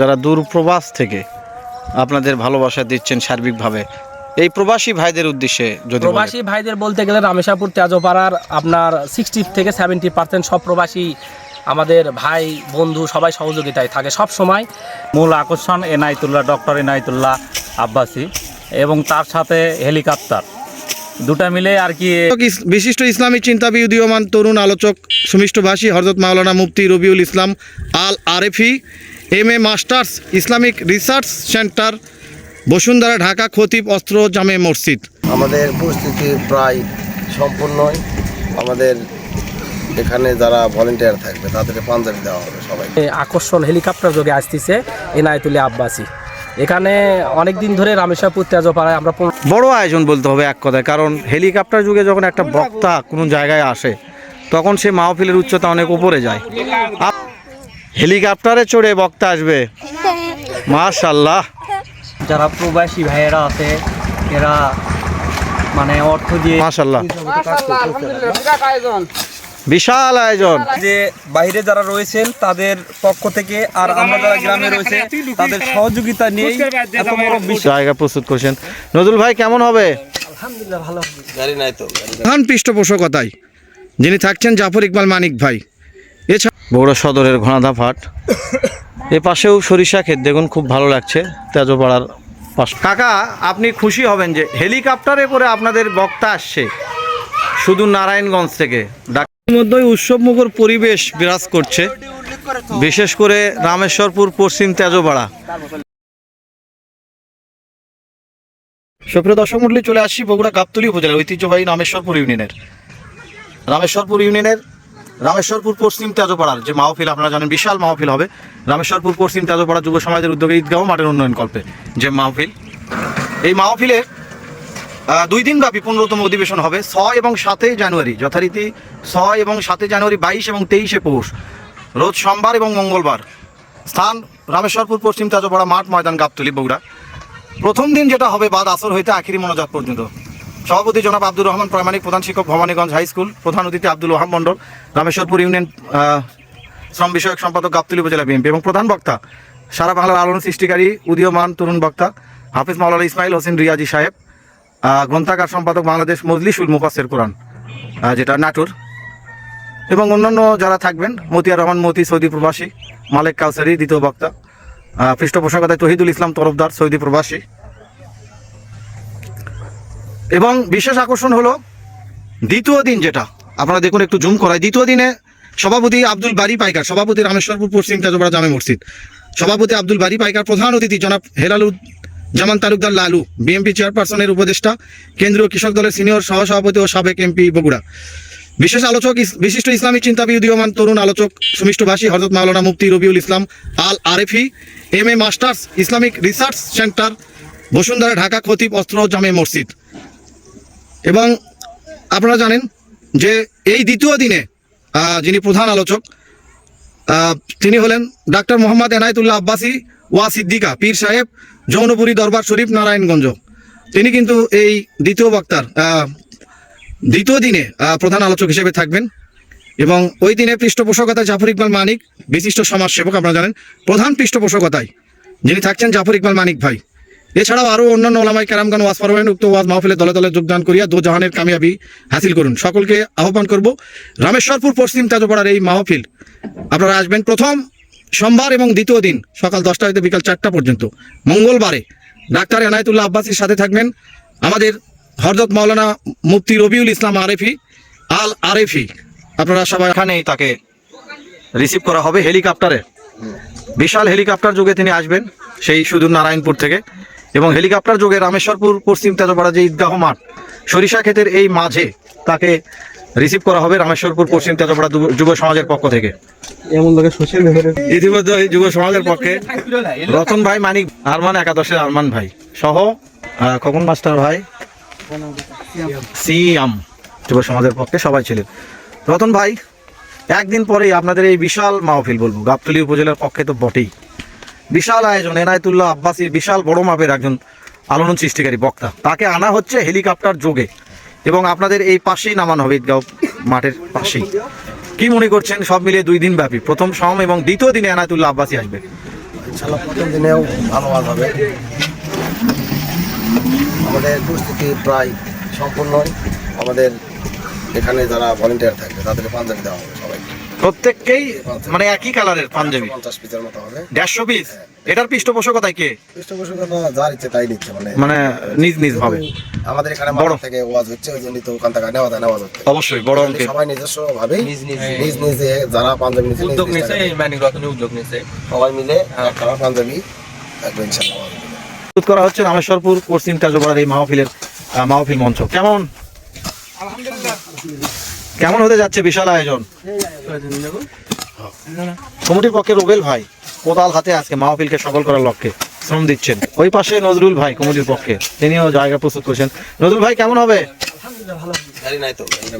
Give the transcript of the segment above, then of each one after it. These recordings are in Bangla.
যারা দূর প্রবাস থেকে আপনাদের ভালোবাসা দিচ্ছেন সার্বিকভাবে এই প্রবাসী ভাইদের উদ্দেশ্যে যদি প্রবাসী ভাইদের বলতে গেলে রামেশাপুর তেজপাড়ার আপনার সিক্সটি থেকে সেভেন্টি পার্সেন্ট সব প্রবাসী আমাদের ভাই বন্ধু সবাই সহযোগিতায় থাকে সব সময়। মূল আকর্ষণ এনায়তুল্লাহ ডক্টর এনায়তুল্লাহ আব্বাসি এবং তার সাথে হেলিকপ্টার। দুটা মিলে আর কি বিশিষ্ট ইসলামী চিন্তাবিদ উদীয়মান তরুণ আলোচক সুমিষ্টভাষী হরজত মাওলানা মুফতি Rabiul Islam Al Arefi M A masters Islamic research centre Bashundhara Dhaka খতিব অস্ত্র জামে মসজিদ। আমাদের পরিস্থিতি প্রায় সম্পূর্ণই আমাদের এখানে যারা ভলেন্টিয়ার থাকবে তাদের পাঞ্জাবি দেওয়া হবে সবাই এ আকর্ষণ হেলিকপ্টার যোগে আসতেছে এনায়তুল্লাহ আব্বাসি। এখানে অনেক দিন ধরে রামেশাপুর তেজপাড়ায় আমরা বড় আয়োজন বলতে হবে এক কথায় কারণ হেলিকপ্টার যুগে যখন একটা বক্তা কোনো জায়গায় আসে তখন সে মাহফিলের উচ্চতা অনেক উপরে যায়। আপ- হেলিকপ্টারে চড়ে বক্তা আসবে। মাশাল্লাহ যারা প্রবাসী ভাইয়েরা আছে এরা মানে অর্থ দিয়ে মাশাল্লাহ বিশাল আয়োজন। যে বাইরে যারা রয়েছেন তাদের পক্ষ থেকে আর আমরা যারা গ্রামে রয়েছে তাদের সহযোগিতা নিয়ে এত বড় জায়গা প্রস্তুত করছেন। নজরুল ভাই কেমন হবে? আলহামদুলিল্লাহ ভালো গাড়ি নাই তো গাড়ি প্রধান পৃষ্ঠপোষকতায়। যিনি থাকছেন জাফর ইকবাল মানিক ভাই। বগুড়া সদরের ঘোড়াধা ফাট এ পাশেও সরিষা ক্ষেত দেখুন খুব ভালো লাগছে তেজপাড়ার পাশ কাকা আপনি খুশি হবেন যে হেলিকপ্টারে করে আপনাদের বক্তা আসছে শুধু নারায়ণগঞ্জ থেকে। মধ্যেই উৎসব মুখর পরিবেশ বিরাজ করছে বিশেষ করে রামেশ্বরপুর পশ্চিম তেজপাড়া। সুপ্রিয় দর্শক মন্ডলী চলে আসছি বগুড়া গাবতলী উপজেলার ঐতিহ্যবাহী রামেশ্বরপুর ইউনিয়নের। রামেশ্বরপুর ইউনিয়নের রামেশ্বরপুর পশ্চিম তেজপাড়ার যে মাহফিল, আপনারা জানেন বিশাল মাহফিল হবে। রামেশ্বরপুর পশ্চিম তেজপাড়া যুব সমাজের উদ্যোগে ঈদগাঁও মাঠের উন্নয়ন কল্পে যে মাহফিল। এই মাহফিলের দুই দিন ব্যাপী পনেরোতম অধিবেশন হবে, ছয় এবং সাতই জানুয়ারি, যথারীতি ছয় এবং সাতই জানুয়ারি, বাইশ এবং তেইশে পৌষ, রোজ সোমবার এবং মঙ্গলবার। স্থান রামেশ্বরপুর পশ্চিম তেজপাড়া মাঠ ময়দান গাবতলি বগুড়া। প্রথম দিন যেটা হবে বাদ আসর হইতে আখিরি মনোজাত পর্যন্ত। সভাপতি জনাব আব্দুর রহমান প্রামাণিক প্রধান শিক্ষক ভবানীগঞ্জ হাই স্কুল, প্রধান অতিথি আব্দুল ওহাব মন্ডল রামেশ্বরপুর ইউনিয়ন শ্রম বিষয়ক সম্পাদক গাবতলী উপজেলা বিএনপি এবং প্রধান বক্তা, সারা বাংলার আলোড়ন সৃষ্টিকারী উদীয়মান তরুণ বক্তা, হাফিজ মাওলানা ইসমাইল হোসেন রিয়াজি সাহেব গ্রন্থাগার সম্পাদক বাংলাদেশ মজলিসুল মুফাসের কোরআন যেটা নাটুর, এবং অন্যান্য যারা থাকবেন, মতিয়ার রহমান মতি, সৌদি প্রবাসী, মালেক কাউসারি, দ্বিতীয় বক্তা পৃষ্ঠপোষকতায় তহিদুল ইসলাম তরফদার, সৌদি প্রবাসী এবং বিশেষ আকর্ষণ হলো দ্বিতীয় দিন যেটা, আপনারা দেখুন একটু জুম করায় দ্বিতীয় দিনে সভাপতি আব্দুল বারি পাইকার, সভাপতি রামেশ্বরপুর পশ্চিম তেজপাড়া জামে মসজিদ। সভাপতি আব্দুল বারি পাইকার প্রধান অতিথি জনাব হেলালুদ জামান তালুকদার লালু বিএমপি চেয়ারপারসনের উপদেষ্টা, কেন্দ্রীয় কৃষক দলের সিনিয়র সহসভাপতি ও সাবেক এমপি বগুড়া। বিশেষ আলোচক বিশিষ্ট ইসলামী চিন্তাবিদ, উদীয়মান তরুণ আলোচক, সুমিষ্টভাষী হজরত মাওলানা মুফতি Rabiul Islam Al Arefi M A masters Islamic research centre Bashundhara Dhaka খতিব অস্ত্র জামে মসজিদ। এবং আপনারা জানেন যে এই দ্বিতীয় দিনে যিনি প্রধান আলোচক তিনি হলেন ডাক্তার মোহাম্মদ এনায়তুল্লাহ আব্বাসী ওয়া সিদ্দিকা, পীর সাহেব যৌনপুরী দরবার শরীফ, নারায়ণগঞ্জ। তিনি কিন্তু এই দ্বিতীয় বক্তার দ্বিতীয় দিনে প্রধান আলোচক হিসেবে থাকবেন। এবং ওই দিনে পৃষ্ঠপোষকতায় জাফর ইকবাল মানিক, বিশিষ্ট সমাজসেবক, আপনারা জানেন, প্রধান পৃষ্ঠপোষকতায় যিনি থাকছেন জাফর ইকবাল মানিক ভাই। এছাড়াও আরও অন্যান্য ওলামাই কারামগান ওয়াজ পারবেন উক্ত ওয়াজ মাহফিলে দলে দলে যোগদান করিয়া দো জাহানের কামিয়াবি হাসিল করুন। সকলকে আহ্বান করব, রামেশ্বরপুর, পশ্চিম তেজপাড়ার এই মাহফিল। আপনারা আসবেন প্রথম সোমবার এবং দ্বিতীয় দিন, সকাল দশটা হইতে বিকাল চারটা পর্যন্ত। মঙ্গলবারে ডাক্তার এনায়তুল্লাহ আব্বাসির সাথে থাকবেন আমাদের হরদত মাওলানা মুফতি রবিউল ইসলাম আরেফি, আল আরেফি। আপনারা সবাই এখানেই তাকে রিসিভ করা হবে হেলিকপ্টারে। বিশাল হেলিকপ্টার যোগে তিনি আসবেন, সেই সুদূর নারায়ণপুর থেকে। এবং হেলিকপ্টার যোগে রামেশ্বরপুর পশ্চিম তেজপাড়া যে ঈদগাহ মাঠ সরিষা ক্ষেতের এই মাঝে তাকে রিসিভ করা হবে রামেশ্বরপুর পশ্চিম তেজপাড়া যুব- সমাজের পক্ষ থেকে। ইতিমধ্যে এই যুব সমাজের পক্ষে রতন ভাই মানিক আরমান একাদশের আরমান ভাই সহ খোকন মাস্টার ভাই সিয়াম যুব সমাজের পক্ষে সবাই ছিলেন। রতন ভাই একদিন পরেই আপনাদের এই বিশাল মাহফিল বলব গাবতলী উপজেলার পক্ষে তো বটেই। বিশাল আয়োজন, এনায়তুল্লাহ আব্বাসির বিশাল বড় মাপের একজন আলোড়ন সৃষ্টিকারী বক্তা। তাকে আনা হচ্ছে হেলিকপ্টার যোগে এবং আপনাদের এই পাশেই নামানো হবে ঈদগাঁও মাঠের পাশেই। কি মনে করছেন? সব মিলিয়ে দুই দিন ব্যাপী। প্রথম সম এবং দ্বিতীয় দিনে এনায়তুল্লাহ আব্বাসি আসবে। প্রথম দিনেও ভালো হবে। আমাদের প্রস্তুতি প্রায় সম্পূর্ণই আমাদের এখানে যারা ভলেন্টিয়ার থাকবে তাদের পাঞ্জাবি দেওয়া হবে। প্রত্যেককেই মানে একই কালারের পাঞ্জাবি। পঞ্চাশ পিসের মতো হবে। দেড়শো পিস এটার পৃষ্ঠপোষকতায় কে? পৃষ্ঠপোষকতা যার ইচ্ছে তাই নিচ্ছে মানে মানে নিজ নিজ ভাবে। আমাদের এখানে বড়। থেকে ওয়াজ হচ্ছে ওই জন্যই তো ওখান থেকে নেওয়া যায় নেওয়া হচ্ছে অবশ্যই বড় অঙ্কের। সবাই নিজস্ব ভাবে নিজ নিজে যারা পাঞ্জাবি নিচ্ছে নিজ উদ্যোগ নিজ নিছে টাকা এই মানিকরতনে উদ্যোগ নিছে। সবাই মিলে একটা পাঞ্জাবি ইনশাল্লাহ ওয়াজ করা হচ্ছে রামেশ্বরপুর পশ্চিম কাজপাড়ার এই মাহফিলের আহ, মাহফিল মঞ্চ। কেমন? আলহামদুলিল্লাহ। কেমন হতে যাচ্ছে বিশাল আয়োজন? কমিটির পক্ষে রুবেল ভাই, কোদাল হাতে আজকে মাহফিলকে সফল করার লক্ষ্যে শ্রম দিচ্ছেন। ওই পাশে নজরুল ভাই কমিটির পক্ষে। তিনিও জায়গা প্রস্তুত করছেন। নজরুল ভাই, কেমন হবে?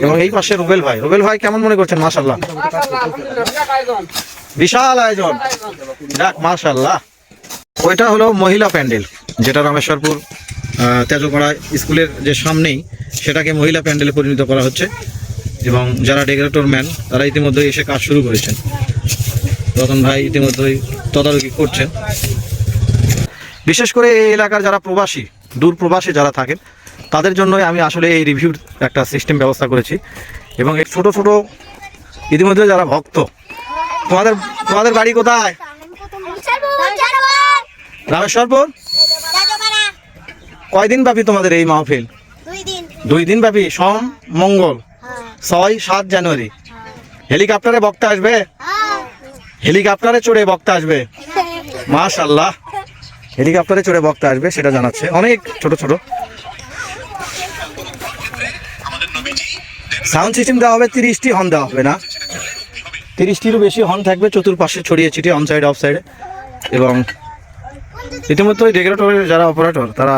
এবং এই পাশে রুবেল ভাই। রুবেল ভাই, কেমন মনে করছেন? মাশাল্লাহ বিশাল আয়োজন। যাক মাশাল্লাহ ওইটা হলো মহিলা প্যান্ডেল, যেটা রামেশ্বরপুর তেজপাড়া স্কুলের যে সামনেই, সেটাকে মহিলা প্যান্ডেলে পরিণত করা হচ্ছে। এবং যারা ডেকোরেটর ম্যান তারা ইতিমধ্যে এসে কাজ শুরু করেছেন। রতন ভাই ইতিমধ্যেই তদারকি করছেন। বিশেষ করে এই এলাকার যারা প্রবাসী দূর প্রবাসী যারা থাকেন তাদের জন্যই আমি আসলে এই রিভিউর একটা সিস্টেম ব্যবস্থা করেছি। এবং এই ছোট ছোট ইতিমধ্যে যারা ভক্ত তোমাদের তোমাদের বাড়ি কোথায়? রামেশ্বরপুর কয়দিন ব্যাপী তোমাদের এই মাহফিল? দুই দিন ব্যাপী সোম মঙ্গল। ছয় সাত জানুয়ারি। হেলিকপ্টারে বক্তা আসবে? হেলিকপ্টারে চড়ে বক্তা আসবে। মাশাল্লাহ হেলিকপ্টারে চড়ে বক্তা আসবে, সেটা জানাচ্ছে। অনেক ছোট ছোট। সাউন্ড সিস্টেম দেওয়া হবে, তিরিশটি হর্ন দেওয়া হবে না। তিরিশটিরও বেশি হর্ন থাকবে, চতুর্পাশে ছড়িয়ে ছিটিয়ে অন সাইড অফ সাইডে এবং ইতিমধ্যে ডেকোরেটরের যারা অপারেটর তারা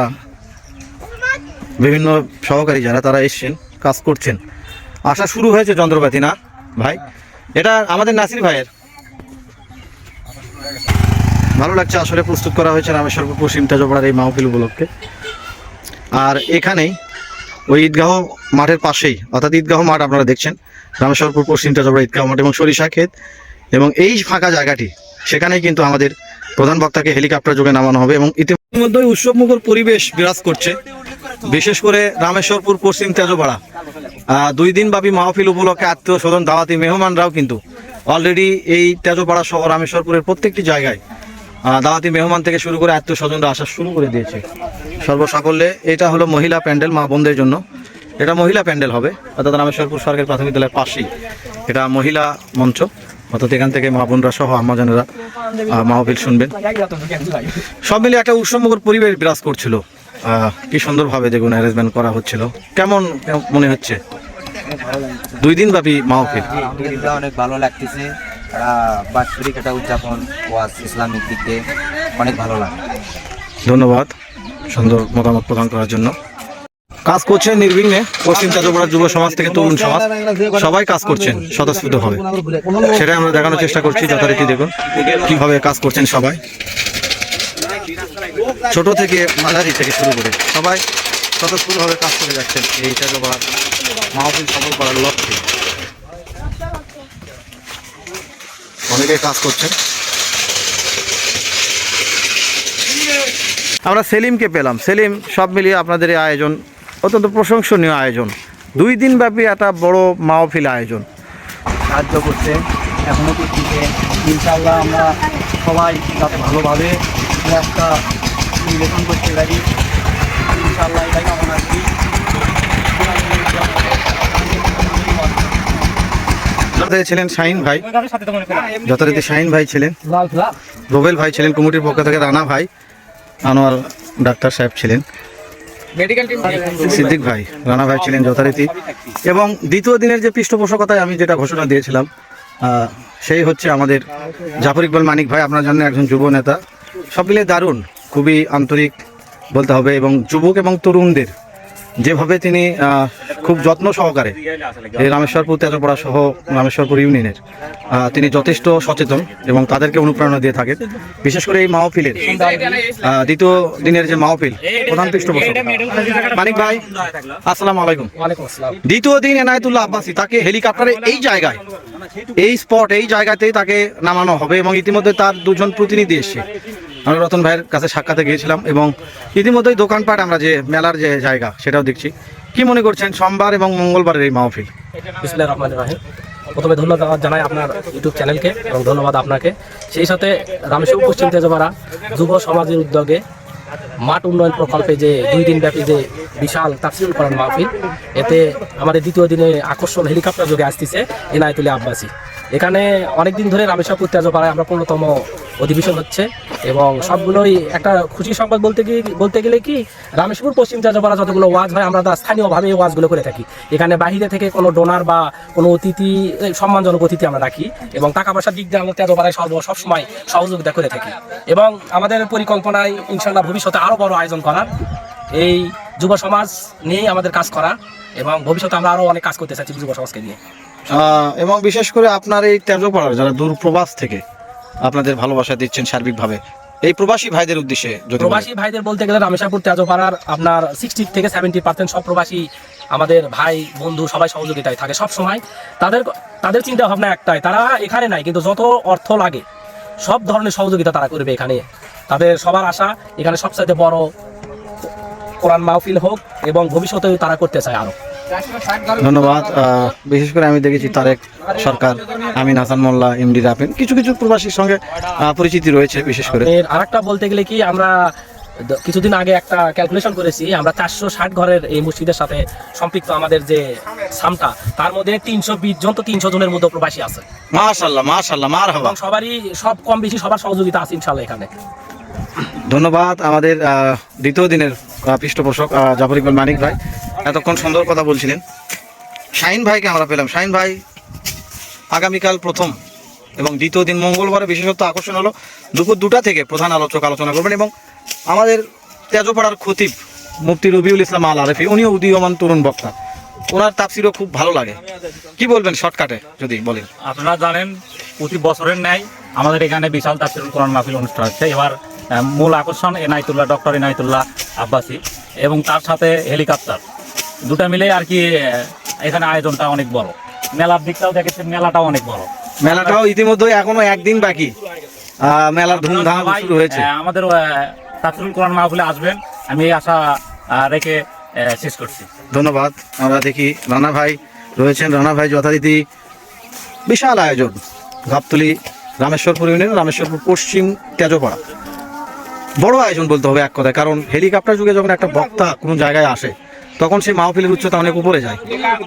বিভিন্ন সহকারী যারা, তারা এসছেন, কাজ করছেন। আসা শুরু হয়েছে যন্ত্রপাতি, না? ভাই, এটা আমাদের নাসির ভাইয়ের। ভালো লাগছে, আসলে প্রস্তুত করা হয়েছে রামেশ্বরপুর পশ্চিম তেজপাড়ার এই মাহফিল উপলক্ষে। আর এখানেই ওই ঈদগাহ মাঠের পাশেই, অর্থাৎ ঈদগাহ মাঠ আপনারা দেখছেন রামেশ্বরপুর পশ্চিম তেজপাড়া ঈদগাহ মাঠ এবং সরিষা ক্ষেত। এবং এই ফাঁকা জায়গাটি, সেখানেই কিন্তু আমাদের প্রধান বক্তাকে হেলিকপ্টার যোগে নামানো হবে এবং ইতিমধ্যে উৎসবমুখর পরিবেশ বিরাজ করছে। বিশেষ করে রামেশ্বরপুর পশ্চিম তেজপাড়া। দুই দিন ব্যাপী মাহফিল উপলক্ষে আত্মীয় স্বজন দাওয়াতি মেহমানরাও কিন্তু অলরেডি এই তেজপাড়া সহ রামেশ্বরপুরের প্রত্যেকটি জায়গায় দাওয়াতি মেহমান থেকে শুরু করে আত্মীয় স্বজনরা আসা শুরু করে দিয়েছে। সর্বসাকল্যে এটা হলো মহিলা প্যান্ডেল মা বোনদের জন্য। এটা মহিলা প্যান্ডেল হবে অর্থাৎ রামেশ্বরপুর সরকারি প্রাথমিক বিদ্যালয়ের পাশেই। এটা মহিলা মঞ্চ অর্থাৎ এখান থেকে মা বোনরা সহ আম্মাজানেরা আহ, মাহফিল শুনবেন। সব মিলিয়ে একটা উৎসবমুখর পরিবেশ বিরাজ করছিল। কি সুন্দরভাবে দেখুন অ্যারেঞ্জমেন্ট করা হচ্ছিল। কেমন মনে হচ্ছে? দুই দিন ব্যাপী মাহফিল আলহামদুলিল্লাহ অনেক ভালো লাগতেছে। বাৎসরিক একটা উদযাপন ওয়াজ ইসলামিক দিক দিয়ে অনেক ভালো লাগে। ধন্যবাদ। সুন্দর মতামত প্রদান করার জন্য। কাজ করছেন নির্বিঘ্নে পশ্চিম চাঁদপাড়া যুব সমাজ থেকে তরুণ সমাজ। সবাই কাজ করছেন স্বতঃস্ফূর্ত হবে সেটাই আমরা দেখানোর চেষ্টা করছি যথারীতি দেখুন। কীভাবে কাজ করছেন সবাই। ছোট থেকে মাঝারি থেকে শুরু করে সবাই স্বতঃস্ফূর্তভাবে কাজ করে যাচ্ছেন এই চাঁদপাড়া মাহফিল সফল করার লক্ষ্যে অনেকে কাজ করছেন। আমরা সেলিমকে পেলাম। সেলিম, সব মিলিয়ে আপনাদের এই আয়োজন অত্যন্ত প্রশংসনীয় আয়োজন। দুই দিন ব্যাপী একটা বড় মাহফিল আয়োজন। সাহায্য করছে এখনও করতেছে ইনশাল্লাহ আমরা সবাই যাতে ভালোভাবে একটা নির্বাচন করতে পারি ইনশাল্লাহ এটাই কামনা করি যথারীতি ছিলেন শাহিন ভাই। যথারীতি শাহিন ভাই ছিলেন। রোবেল ভাই ছিলেন কমিটির পক্ষ থেকে রানা ভাই আনোয়ার ডাক্তার সাহেব ছিলেন। সিদ্দিক ভাই রানা ভাই ছিলেন যথারীতি। এবং দ্বিতীয় দিনের যে পৃষ্ঠপোষকতায় আমি যেটা ঘোষণা দিয়েছিলাম সেই হচ্ছে আমাদের জাফর ইকবাল মানিক ভাই আপনার জন্য একজন যুব নেতা। সব মিলিয়ে দারুণ। খুবই আন্তরিক বলতে হবে এবং যুবক এবং তরুণদের যেভাবে তিনি খুব যত্ন সহকারে এই রামেশ্বরপুর তেজপাড়া সহ রামেশ্বরপুর ইউনিয়নের তিনি যথেষ্ট সচেতন এবং তাদেরকে অনুপ্রেরণা দিয়ে থাকেন। বিশেষ করে এই মাহফিলের দ্বিতীয় দিনের যে মাহফিল প্রধান পৃষ্ঠপোষক। মানিক ভাই আসসালামু আলাইকুম। দ্বিতীয় দিন এনায়েতুল্লাহ আব্বাসী তাকে হেলিকপ্টারে এই জায়গায় এই স্পট এই জায়গাতেই তাকে নামানো হবে এবং ইতিমধ্যে তার দুজন প্রতিনিধি এসছে। আমরা রতন ভাইয়ের কাছে সাক্ষাতে গিয়েছিলাম এবং ইতিমধ্যেই দোকানপাট আমরা যে মেলার যে জায়গা, সেটাও দেখছি। কি মনে করছেন, সোমবার এবং মঙ্গলবারের এই মাহফিল? প্রথমে ধন্যবাদ জানাই আপনার ইউটিউব চ্যানেলকে এবং ধন্যবাদ আপনাকে। সেই সাথে রামেশ্বর পশ্চিম তেজপাড়া যুব সমাজের উদ্যোগে মাঠ উন্নয়ন প্রকল্পে যে দুই দিন ব্যাপী যে বিশাল তাফসিল করার মাহফিল, এতে আমাদের দ্বিতীয় দিনে আকর্ষণ হেলিকপ্টার যোগে আসতেছে এনায়তুল্লাহ আব্বাসী। এখানে অনেক দিন ধরে রামেশ্বরপুর তেজপাড়ায় আমরা পূর্ণতম অধিবেশন হচ্ছে এবং সবগুলোই একটা খুশি সংবাদ বলতে কি বলতে গেলে কি রামেশ্বরপুর পশ্চিম তেজপাড়া যতগুলো ওয়াজ হয়, আমরা স্থানীয়ভাবে এই ওয়াজগুলো করে থাকি। এখানে বাহিরে থেকে কোনো ডোনার বা কোনো অতিথি সম্মানজনক অতিথি আমরা রাখি এবং টাকা পয়সার দিক দিয়ে আমরা তেজপাড়ায় সর্ব সবসময় সহযোগিতা করে থাকি। এবং আমাদের পরিকল্পনায় ইনশাল্লাহ ভবিষ্যতে আরও বড় আয়োজন করার এই যুব সমাজ নিয়েই আমাদের কাজ করা এবং ভবিষ্যতে আমরা আরও অনেক কাজ করতে চাচ্ছি যুব সমাজকে নিয়ে। এবং বিশেষ করে আপনার এই তেজপাড়ার, যারা দূর প্রবাস থেকে আপনাদের ভালোবাসা দিচ্ছেন সার্বিকভাবে। এই প্রবাসী ভাইদের উদ্দেশ্যে প্রবাসী ভাইদের বলতে গেলে রামেশাপুর তেজপাড়ার আপনার সিক্সটি থেকে সেভেন্টি পার্সেন্ট সব প্রবাসী আমাদের ভাই, বন্ধু, সবাই সহযোগিতায় থাকে সব সময়। তাদের তাদের চিন্তা ভাবনা একটাই, তারা এখানে নাই, কিন্তু যত অর্থ লাগে, সব ধরনের সহযোগিতা তারা করবে এখানে। তাদের সবার আশা, এখানে সবচাইতে বড় কোরআন মাহফিল হোক এবং ভবিষ্যতেও তারা করতে চায় আরও। ধন্যবাদ। বিশেষ করে আমি দেখেছি তারেক সরকার আমিন হাসান মোল্লা এমডি রাফিন কিছু কিছু প্রবাসীর সঙ্গে পরিচিতি রয়েছে বিশেষ করে। এর আরেকটা বলতে গেলে কি আমরা কিছুদিন আগে একটা ক্যালকুলেশন করেছি আমরা চারশো ষাট ঘরের এই মসজিদের সাথে সম্পৃক্ত আমাদের যে সামটা তার মধ্যে তিনশো বিশ জন তো তিনশো জনের মধ্যে প্রবাসী আছে। মাশাল্লাহ মাশাল্লাহ মার হবা এবং সবারই সব কম বেশি সবার সহযোগিতা আছে ইনশাল্লাহ এখানে। ধন্যবাদ আমাদের দ্বিতীয় দিনের পৃষ্ঠপোষক জাফর ইকবাল মানিক ভাই। এতক্ষণ সুন্দর কথা বলছিলেন। শাহিন ভাইকে আমরা পেলাম। শাহিন ভাই আগামীকাল প্রথম এবং দ্বিতীয় দিন মঙ্গলবারে বিশেষত আকর্ষণ হলো দুপুর দুটা থেকে প্রধান আলোচক আলোচনা করবেন এবং আমাদের তেজপাড়ার খতিব মুফতি রবিউল ইসলাম আল আরেফি উনিও উদীয়মান তরুণ বক্তা। ওনার তাপসিরও খুব ভালো লাগে। কি বলবেন শর্টকাটে, যদি বলেন? আপনারা জানেন, প্রতি বছরের ন্যায় আমাদের এখানে বিশাল তাফসিরুল কোরআন মাহফিল অনুষ্ঠান হচ্ছে। এবার মূল আকর্ষণ এনায়তুল্লাহ, ডক্টর এনায়তুল্লাহ আব্বাসী এবং তার সাথে হেলিকপ্টার। দুটা মিলে আর কি এখানে আয়োজনটা অনেক বড়। মেলার দিকটাও দেখেছেন মেলাটাও অনেক বড়। মেলাটাও ইতিমধ্যে এখনও একদিন বাকি। মেলার ধুমধাম শুরু হয়েছে। আমাদের তাফসিরুল কোরআন মাহফিলে আসবেন। আমি এই আশা রেখে শেষ করছি। ধন্যবাদ। আমরা দেখি রানা ভাই রয়েছেন। রানা ভাই যথারীতি বিশাল আয়োজন। গাবতলি রামেশ্বরপুর ইউনিয়ন রামেশ্বরপুর পশ্চিম তেজপাড়া। বড় আয়োজন বলতে হবে এক কথায় কারণ হেলিকপ্টার যুগে যখন একটা বক্তা কোনো জায়গায় আসে তখন সেই মাহফিলের উচ্চতা অনেক উপরে যায়।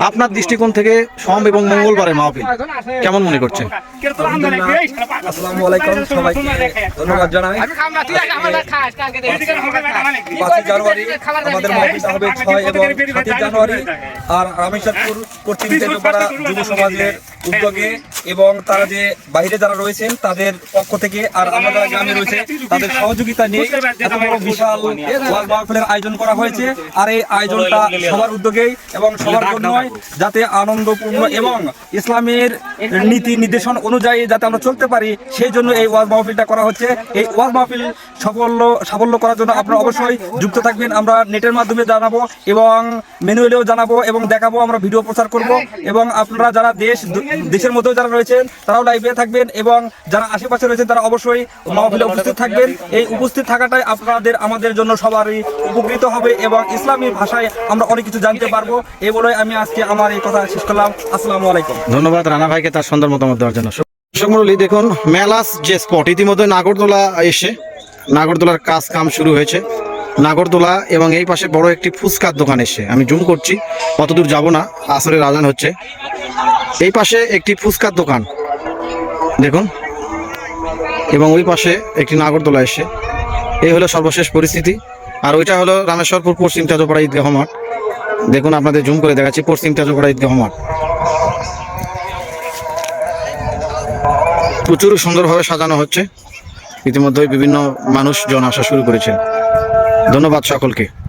আপনার দৃষ্টিকোণ থেকে সোম এবং মঙ্গলবারের মাহফিল, কেমন মনে করছেন? ধন্যবাদ জানাই জানুয়ারি আমাদের হবে ছয় এবং জানুয়ারি আর তেজপাড়া যুব সমাজের উদ্যোগে এবং তারা যে বাইরে যারা রয়েছেন তাদের পক্ষ থেকে আর আমরা যারা গ্রামে রয়েছে তাদের সহযোগিতা নিয়ে এত বিশাল আয়োজন করা হয়েছে আর এই আয়োজনটা সবার উদ্যোগেই এবং সবার জন্যই যাতে আনন্দপূর্ণ এবং ইসলামের নীতি নির্দেশন অনুযায়ী যাতে আমরা চলতে পারি, সেই জন্য এই ওয়াজ মাহফিলটা করা হচ্ছে। এই ওয়াজ মাহফিল সাফল্য সাফল্য করার জন্য আপনারা অবশ্যই যুক্ত থাকবেন। আমরা নেটের মাধ্যমে জানাব এবং ম্যানুয়ালেও জানাব এবং দেখাবো, আমরা ভিডিও প্রচার করব এবং আপনারা যারা দেশ, দেশের মধ্যেও যারা রয়েছেন, তারাও লাইভে থাকবেন এবং যারা আশেপাশে রয়েছেন, তারা অবশ্যই মাহফিলে উপস্থিত থাকবেন। এই উপস্থিত থাকাটাই আপনাদের, আমাদের জন্য সবারই উপকৃত হবে এবং ইসলামী ভাষায় আমরা অনেক কিছু জানতে পারব। এই বলে আমি আজকে আমার এই কথা শেষ করলাম। আসসালামু আলাইকুম। ধন্যবাদ রানা ভাইকে তার সুন্দর মতামত দেওয়ার জন্য। দেখুন, মেলাস যে স্পট ইতিমধ্যে নাগরদোলা এসে নাগরদোলার কাজ কাম শুরু হয়েছে। নাগরদোলা এবং এই পাশে বড় একটি ফুচকার দোকান এসে আমি জুম করছি। কতদূর যাব না, আসরের আজান হচ্ছে। এই পাশে একটি ফুচকার দোকান, দেখুন। এবং ওই পাশে একটি নাগরদোলা এসে। এই হলো সর্বশেষ পরিস্থিতি। আর ওইটা হলো রামেশ্বরপুর পশ্চিম তেজপাড়া ঈদগাহ মাঠ। দেখুন, আপনাদের জুম করে দেখাচ্ছি। পশ্চিম তেজপাড়া ঈদগাহ মাঠ প্রচুর সুন্দরভাবে সাজানো হচ্ছে। ইতিমধ্যে বিভিন্ন মানুষজন আসা শুরু করেছেন। ধন্যবাদ সকলকে।